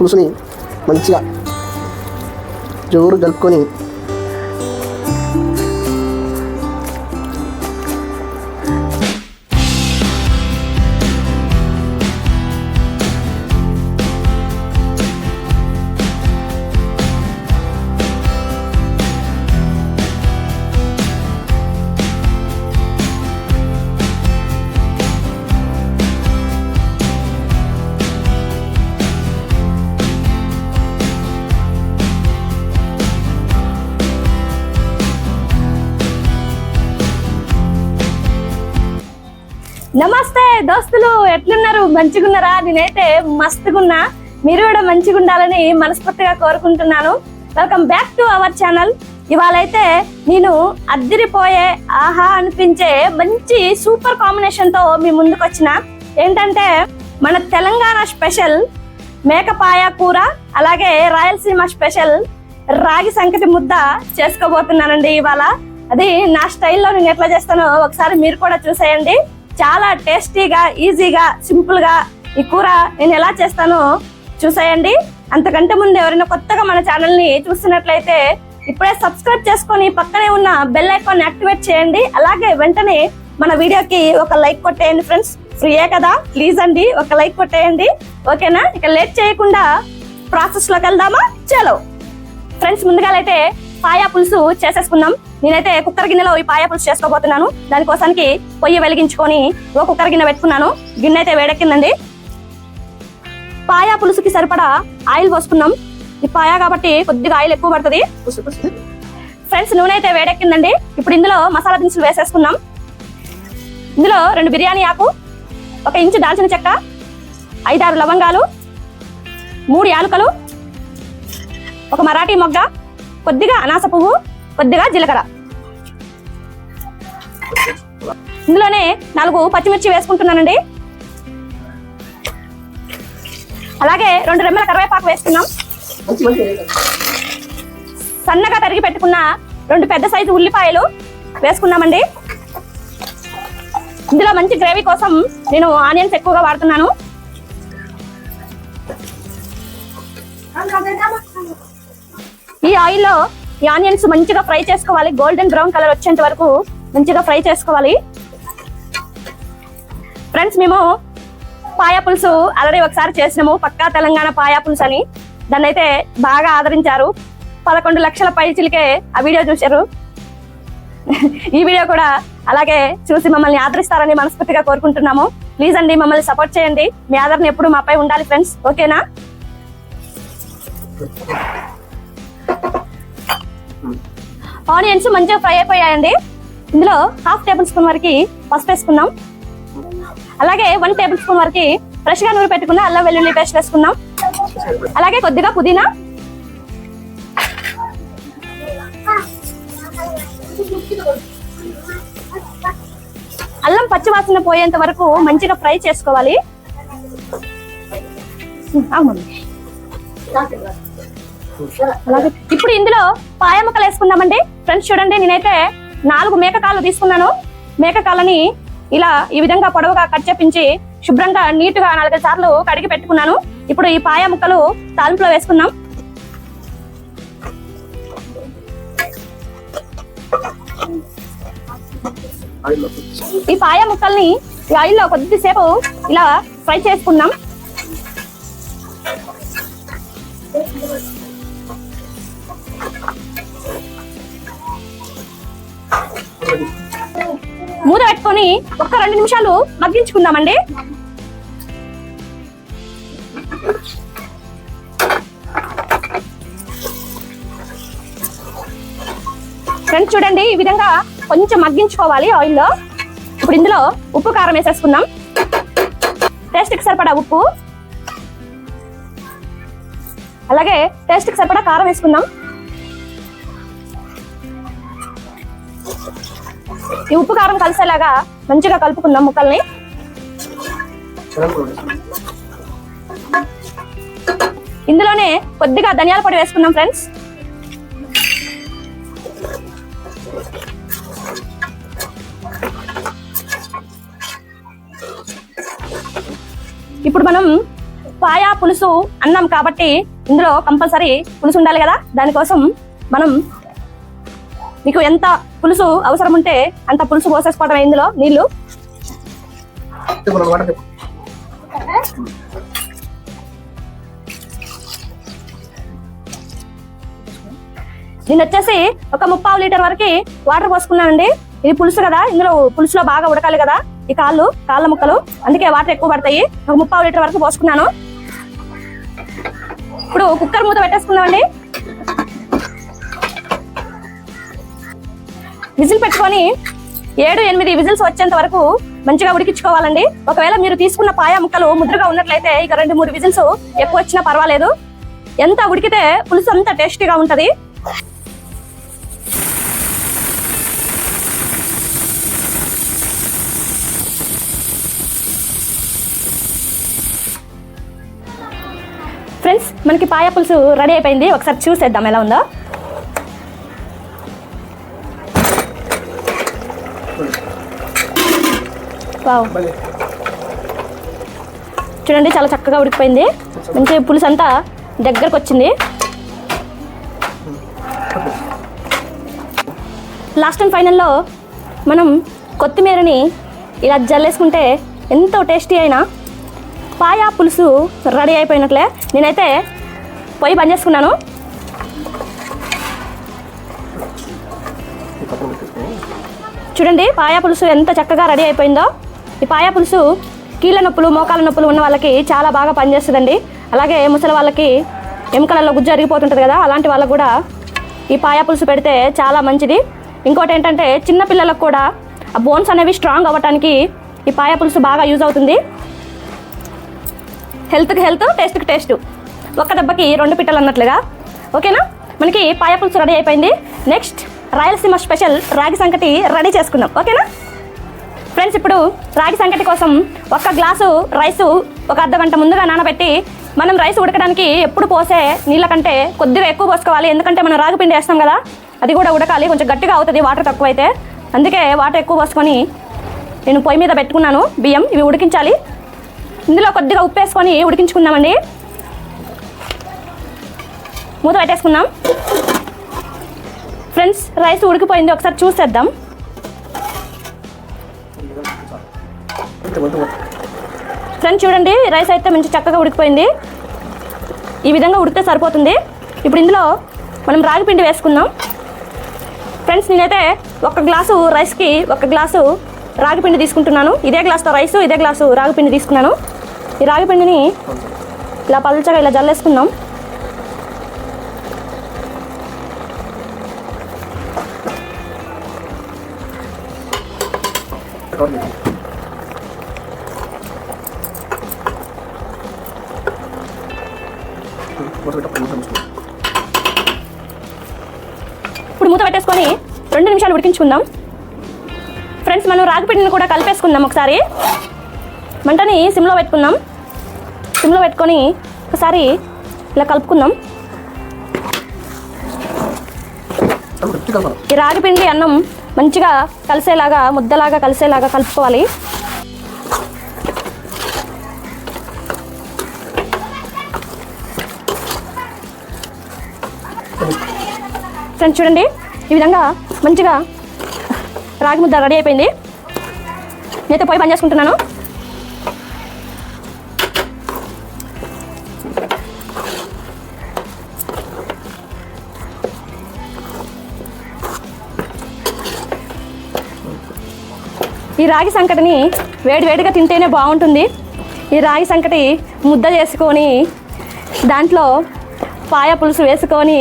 పులుసుని మంచిగా జోరు కలుపుకొని నమస్తే దోస్తులు ఎట్లున్నారు? మంచిగున్నారా? నేనైతే మస్తుగున్నా. మీరు కూడా మంచిగా ఉండాలని మనస్ఫూర్తిగా కోరుకుంటున్నాను. Welcome back to our channel ఇవాళైతే నేను అద్దిరిపోయే ఆహా అనిపించే మంచి సూపర్ కాంబినేషన్తో మీ ముందుకు వచ్చిన ఏంటంటే మన తెలంగాణ స్పెషల్ మేకపాయ కూర అలాగే రాయలసీమ స్పెషల్ రాగి సంకటి ముద్ద చేసుకోబోతున్నానండి ఇవాళ. అది నా స్టైల్లో నేను ఎట్లా చేస్తానో ఒకసారి మీరు కూడా చూసేయండి. చాలా టేస్టీగా ఈజీగా సింపుల్గా ఈ కూర నేను ఎలా చేస్తానో చూసేయండి. అంతకంటే ముందు ఎవరైనా కొత్తగా మన ఛానల్ని చూస్తున్నట్లయితే ఇప్పుడే సబ్స్క్రైబ్ చేసుకొని పక్కనే ఉన్న బెల్ ఐకాన్ యాక్టివేట్ చేయండి. అలాగే వెంటనే మన వీడియోకి ఒక లైక్ కొట్టేయండి ఫ్రెండ్స్. ఫ్రీయే కదా? ప్లీజ్ అండి ఒక లైక్ కొట్టేయండి. ఓకేనా? ఇక లేట్ చేయకుండా ప్రాసెస్లోకి వెళ్దామా? చలో. ఫ్రెండ్స్ ముందుగా అయితే పాయా పులుసు చేసేసుకుందాం నేనైతే కుక్కర్ గిన్నెలో ఈ పాయా పులుసు చేసుకోబోతున్నాను దానికోసానికి పొయ్యి వెలిగించుకొని ఓ కుక్కర్ గిన్నె పెట్టుకున్నాను. గిన్నె అయితే వేడెక్కిందండి. పాయా పులుసుకి సరిపడా ఆయిల్ పోసుకున్నాం. ఈ పాయా కాబట్టి కొద్దిగా ఆయిల్ ఎక్కువ పడుతుంది. ఫ్రెండ్స్ నూనె అయితే వేడెక్కిందండి. ఇప్పుడు ఇందులో మసాలా దినుసులు వేసేసుకున్నాం. ఇందులో రెండు బిర్యానీ ఆకు ఒక ఇంచు దాల్చిన చెక్క ఐదారు లవంగాలు మూడు యాలకులు ఒక మరాఠీ మొగ్గ కొద్దిగా అనాస పువ్వు కొద్దిగా జీలకర్ర. ఇందులోనే నాలుగు పచ్చిమిర్చి వేసుకుంటున్నానండి. అలాగే రెండు రెమ్మల కరివేపాకు వేసుకున్నాం సన్నగా తరిగి పెట్టుకున్న రెండు పెద్ద సైజు ఉల్లిపాయలు వేసుకున్నామండి ఇందులో మంచి గ్రేవీ కోసం నేను ఆనియన్స్ ఎక్కువగా వాడుతున్నాను. ఈ ఆయిల్లో ఈ ఆనియన్స్ మంచిగా ఫ్రై చేసుకోవాలి. గోల్డెన్ బ్రౌన్ కలర్ వచ్చేంత వరకు మంచిగా ఫ్రై చేసుకోవాలి. ఫ్రెండ్స్ మేము పాయా పులుసు ఆల్రెడీ ఒకసారి చేసినాము. పక్కా తెలంగాణ పాయా పులుసు అని. దాన్ని అయితే బాగా ఆదరించారు. పదకొండు లక్షల పైచిలకే ఆ వీడియో చూశారు. ఈ వీడియో కూడా అలాగే చూసి మమ్మల్ని ఆదరిస్తారని మనస్ఫూర్తిగా కోరుకుంటున్నాము. ప్లీజ్ అండి మమ్మల్ని సపోర్ట్ చేయండి. మీ ఆదరణ ఎప్పుడు మాపై ఉండాలి ఫ్రెండ్స్. ఓకేనా? ఆనియన్స్ మంచిగా ఫ్రై అయిపోయాయండి. ఇందులో హాఫ్ టేబుల్ స్పూన్ వరకు పసుపు వేసుకుందాం. అలాగే వన్ టేబుల్ స్పూన్ వరకు ఫ్రెష్గా నూరు నూనె పెట్టుకున్న అల్లం వెల్లుల్లి పేస్ట్ వేసుకుందాం. అలాగే కొద్దిగా పుదీనా. అల్లం పచ్చివాసన పోయేంత వరకు మంచిగా ఫ్రై చేసుకోవాలి. అవును అలాగే ఇప్పుడు ఇందులో పాయ ముక్కలు వేసుకుందామండి. ఫ్రెండ్స్ చూడండి నేనైతే నాలుగు మేకకాళ్ళు తీసుకున్నాను. మేకకాళ్ళని ఇలా ఈ విధంగా పొడవుగా కట్ చేపించి శుభ్రంగా నీట్గా నాలుగైదు సార్లు కడిగి పెట్టుకున్నాను. ఇప్పుడు ఈ పాయ ముక్కలు తాలింపులో వేసుకుందాం. ఈ పాయ ముక్కల్ని ఈ ఆయిల్లో కొద్దిసేపు ఇలా ఫ్రై చేసుకుందాం. మూత పెట్టుకొని ఒక్క రెండు నిమిషాలు మగ్గించుకుందామండి. ఫ్రెండ్స్ చూడండి ఈ విధంగా కొంచెం మగ్గించుకోవాలి ఆయిల్లో. ఇప్పుడు ఇందులో ఉప్పు కారం వేసేసుకుందాం. టేస్ట్కి సరిపడా ఉప్పు. అలాగే టేస్ట్కి సరిపడా కారం వేసుకుందాం. ఈ ఉప్పు కారం కలిసేలాగా మంచిగా కలుపుకుందాం ముక్కల్ని. ఇందులోనే కొద్దిగా ధనియాల పొడి వేసుకుందాం ఫ్రెండ్స్. ఇప్పుడు మనం పాయ పులుసు అన్నాం కాబట్టి ఇందులో కంపల్సరీ పులుసు ఉండాలి కదా. దానికోసం మనం మీకు ఎంత పులుసు అవసరం ఉంటే అంత పులుసు పోసేసుకోవడం ఇందులో? నీళ్ళు నేను వచ్చేసి ఒక ముప్పావు లీటర్ వరకు వాటర్ పోసుకున్నానండి. ఇది పులుసు కదా ఇందులో పులుసులో బాగా ఉడకాలి కదా ఈ కాళ్ళు కాళ్ళ ముక్కలు అందుకే వాటర్ ఎక్కువ పడతాయి. ఒక ముప్పావు లీటర్ వరకు పోసుకున్నాను. ఇప్పుడు కుక్కర్ మూత పెట్టేసుకుందామండి. విజిల్ పెట్టుకొని ఏడు ఎనిమిది విజిల్స్ వచ్చేంత వరకు మంచిగా ఉడికించుకోవాలండి. ఒకవేళ మీరు తీసుకున్న పాయ ముక్కలు ముద్రగా ఉన్నట్లయితే ఇక రెండు మూడు విజిల్స్ ఎక్కువ వచ్చినా పర్వాలేదు. ఎంత ఉడికితే పులుసు అంత టేస్టీగా ఉంటుంది. ఫ్రెండ్స్ మనకి పాయ పులుసు రెడీ అయిపోయింది. ఒకసారి చూసేద్దాం ఎలా ఉందో. చూడండి చాలా చక్కగా ఉడికిపోయింది. మంచి పులుసు అంతా దగ్గరకు వచ్చింది. లాస్ట్ అండ్ ఫైనల్లో మనం కొత్తిమీరని ఇలా జల్లేసుకుంటే ఎంతో టేస్టీ అయినా పాయా పులుసు రెడీ అయిపోయినట్లే. నేనైతే పొయ్యి బంద్ చేసుకున్నాను. చూడండి పాయా పులుసు ఎంత చక్కగా రెడీ అయిపోయిందో. ఈ పాయా పులుసు కీళ్ళ నొప్పులు మోకాల నొప్పులు ఉన్న వాళ్ళకి చాలా బాగా పనిచేస్తుందండి. అలాగే ముసలి వాళ్ళకి ఎముకలలో గుజ్జు అరిగిపోతుంటుంది కదా అలాంటి వాళ్ళకు కూడా ఈ పాయా పులుసు పెడితే చాలా మంచిది. ఇంకోటి ఏంటంటే చిన్న పిల్లలకు కూడా ఆ బోన్స్ అనేవి స్ట్రాంగ్ అవ్వటానికి ఈ పాయా పులుసు బాగా యూజ్ అవుతుంది. హెల్త్కి హెల్త్ టేస్ట్కి టేస్ట్ ఒక్క దెబ్బకి రెండు పిట్టలు అన్నట్లుగా. ఓకేనా మనకి పాయ పులుసు రెడీ అయిపోయింది. నెక్స్ట్ రాయలసీమ స్పెషల్ రాగి సంకటి రెడీ చేసుకుందాం. ఓకేనా? ఫ్రెండ్స్ ఇప్పుడు రాగి సంకటి కోసం ఒక్క గ్లాసు రైసు ఒక అర్ధ గంట ముందుగా నానబెట్టి మనం రైస్ ఉడకడానికి ఎప్పుడు పోసే నీళ్ళ కంటే కొద్దిగా ఎక్కువ పోసుకోవాలి. ఎందుకంటే మనం రాగి పిండి వేస్తాం కదా అది కూడా ఉడకాలి. కొంచెం గట్టిగా అవుతుంది వాటర్ తక్కువైతే. అందుకే వాటర్ ఎక్కువ పోసుకొని నేను పొయ్యి మీద పెట్టుకున్నాను బియ్యం ఇవి ఉడికించాలి. ఇందులో కొద్దిగా ఉప్పు వేసుకొని ఉడికించుకుందామండి. మూత పెట్టేసుకుందాం. ఫ్రెండ్స్ రైస్ ఉడికిపోయింది. ఒకసారి చూసేద్దాం. ఫ్రెండ్స్ చూడండి రైస్ అయితే మంచి చక్కగా ఉడికిపోయింది. ఈ విధంగా ఉడికితే సరిపోతుంది. ఇప్పుడు ఇందులో మనం రాగి పిండి వేసుకుందాం. ఫ్రెండ్స్ నేనైతే ఒక గ్లాసు రైస్కి ఒక గ్లాసు రాగి పిండి తీసుకుంటున్నాను. ఇదే గ్లాస్తో రైస్ ఇదే గ్లాసు రాగి పిండి తీసుకున్నాను. ఈ రాగి పిండిని ఇలా పల్చగా ఇలా జల్లేసుకుందాం. ఇప్పుడు మూత పెట్టేసుకొని రెండు నిమిషాలు ఉడికించుకుందాం. ఫ్రెండ్స్ మనం రాగిపిండిని కూడా కలిపేసుకుందాం ఒకసారి. మంటని సిమ్లో పెట్టుకుందాం. సిమ్లో పెట్టుకొని ఒకసారి ఇలా కలుపుకుందాం. ఈ రాగిపిండి అన్నం మంచిగా కలిసేలాగా ముద్దలాగా కలిసేలాగా కలుపుకోవాలి. ఫ్రెండ్స్ చూడండి. ఈ విధంగా మంచిగా రాగి ముద్ద రెడీ అయిపోయింది. నేనైతే పోయి పని చేసుకుంటున్నాను. ఈ రాగి సంకటిని వేడివేడిగా తింటేనే బాగుంటుంది. ఈ రాగి సంకటి ముద్ద చేసుకొని దాంట్లో పాయ పులుసు వేసుకొని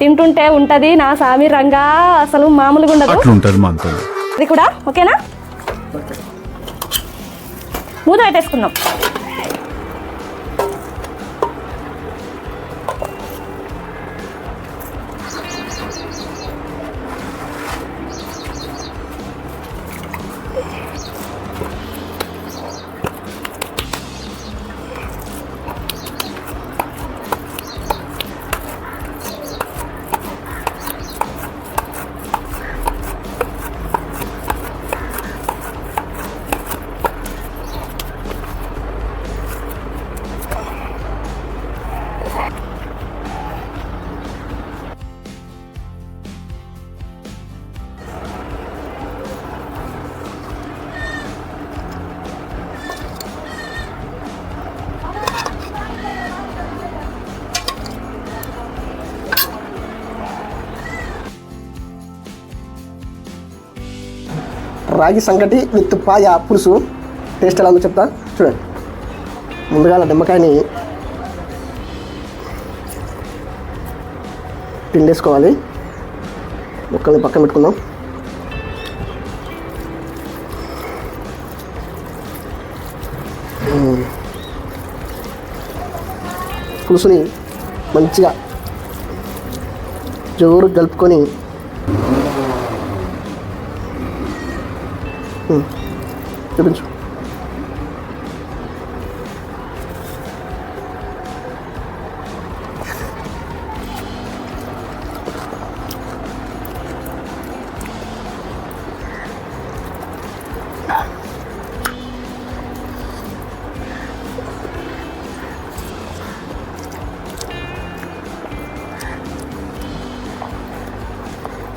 తింటుంటే ఉంటుంది నా సామి రంగా. అసలు మామూలుగా ఉండదు. అట్లుంటది మనతో ఇది కూడా ఓకేనా? ఓకే. మూత పెట్టేసుకుందాం. రాగి సంగటి విత్ పాయ పులుసు టేస్ట్ ఎలా ఉందో చెప్తా. చూడండి. ముందుగా నిమ్మకాయని పిండేసుకోవాలి. ముక్కల్ని పక్కన పెట్టుకుందాం. పులుసుని మంచిగా జోరు కలుపుకొని చూపించు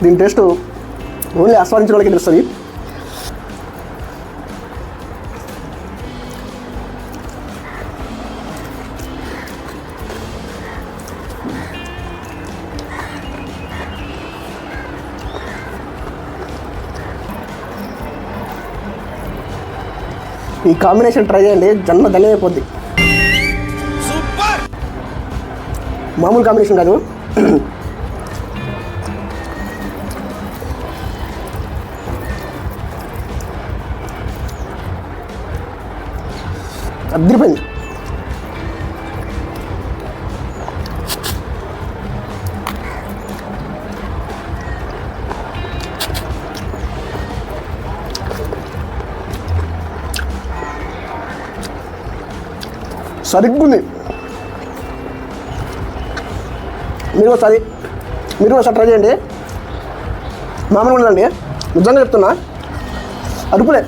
దీని టేస్ట్ ఓన్లీ ఆస్వాదించిన వాళ్ళకి తెలుస్తుంది. ఈ కాంబినేషన్ ట్రై చేయండి. జన్మ ధన్యమైపోద్ది మామూలు కాంబినేషన్ కాదు. అద్దరిపోయింది సరిగ్గుంది. మీరు ఒకసారి మీరు ఒకసారి ట్రై చేయండి. మామూలు ఉండండి. నిజంగా చెప్తున్నా. అరుపులే.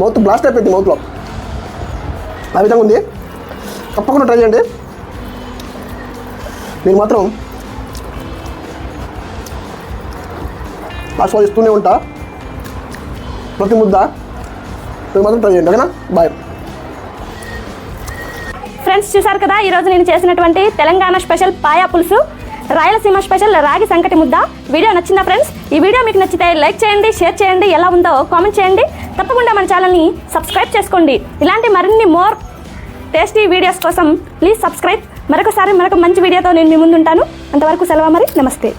మౌత్ బ్లాస్ట్ అయిపోయింది మౌత్లో. ఆ విధంగా ఉంది. తప్పకుండా ట్రై చేయండి. నేను మాత్రం ఆస్వాదిస్తూనే ఉంటా. ప్రతి ముద్ద మీరు మాత్రం ట్రై చేయండి. ఓకేనా? బాయ్ ఫ్రెండ్స్ చూసారు కదా ఈరోజు నేను చేసినటువంటి తెలంగాణ స్పెషల్ పాయా పులుసు రాయలసీమ స్పెషల్ రాగి సంకటి ముద్ద. వీడియో నచ్చిందా ఫ్రెండ్స్? ఈ వీడియో మీకు నచ్చితే లైక్ చేయండి షేర్ చేయండి ఎలా ఉందో కామెంట్ చేయండి. తప్పకుండా మన ఛానల్ని సబ్స్క్రైబ్ చేసుకోండి. ఇలాంటి మరిన్ని మోర్ టేస్టీ వీడియోస్ కోసం ప్లీజ్ సబ్స్క్రైబ్. మరొకసారి మరొక మంచి వీడియోతో నేను మీ ముందు ఉంటాను అంతవరకు సెలవు మరి నమస్తే.